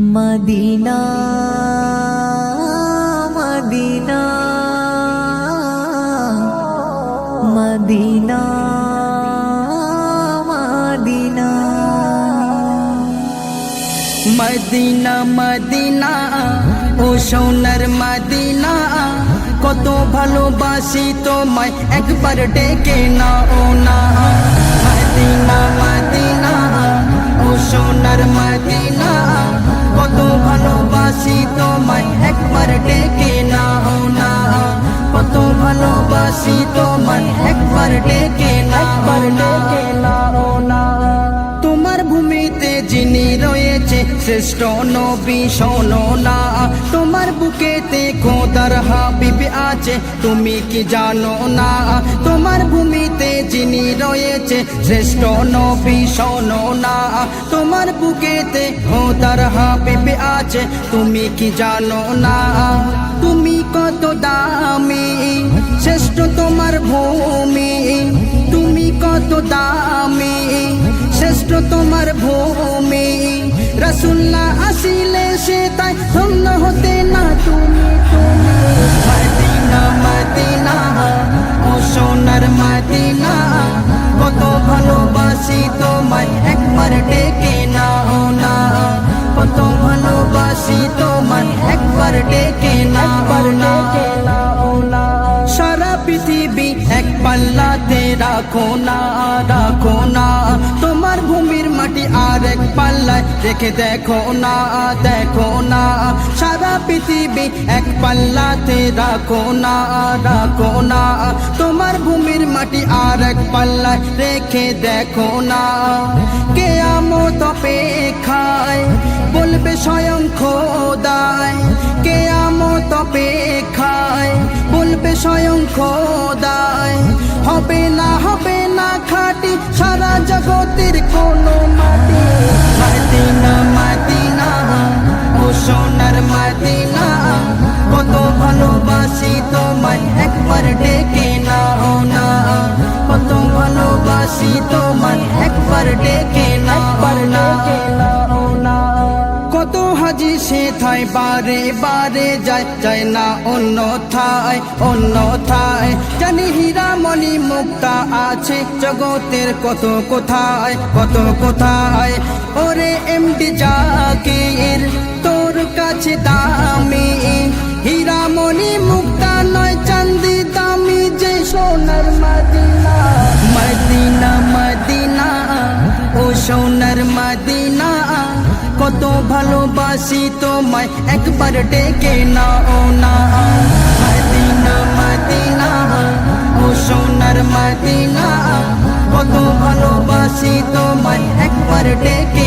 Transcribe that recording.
Medina Medina Medina Medina. Medina Medina, ও সোনার Medina, কত ভালোবাসি তোমায়, একবার ডেকে না ও না। মদিনা তোমার ভূমিতে যিনি রয়েছে, শ্রেষ্ঠ নবী শোনো না। তোমার বুকেতে খোদার হাবিব আছে, তুমি কি জানো না? তোমার ভূমিতে যিনি রয়েছে, শ্রেষ্ঠ নবী শোনো না। তোমার বুকেতে খোদার হাবিব আছে, তুমি কি জানো না? তুমি কত দামি, শ্রেষ্ঠ তোমার ভূমি কত দামি, শ্রেষ্ঠ তোমার ভূমি। রসুল্লাহ আসিলে সে তাই ধন্য হতে না তুমি তুমি। মদিনা মদিনা কত ভালোবাসি তোমায়, একবার ডেকে না না। কত ভালোবাসি তোমায়, একবার ডেকে না। পাল্লাতে রাখো না রাখো না। তোমার ভূমির মাটি আর এক পাল্লায় রেখে দেখো না দেখো না। সারা পৃথিবী এক পাল্লাতে রাখো না রাখো না। তোমার ভূমির মাটি আর এক পাল্লায় রেখে দেখো না। কে আমত অপেক্ষায় বলবে স্বয়ং খোদায় কে আমত অপেক্ষায় বলবে স্বয়ং খোদায় সারা জগতের থাই বারে বারে যায় যায় না অন্য থায় অন্য থায় জানি হীরামণি মুক্তা আছে, জগতের কত কোথায় কত কোথায়। ওরে এমডি জাকির, তোর কাছে দামি কত ভালোবাসি তোমায়, একবার ডেকে না ও না। মদিনা মদিনা, ও সোনার মদিনা, কত ভালোবাসি তোমায়, একবার ডেকে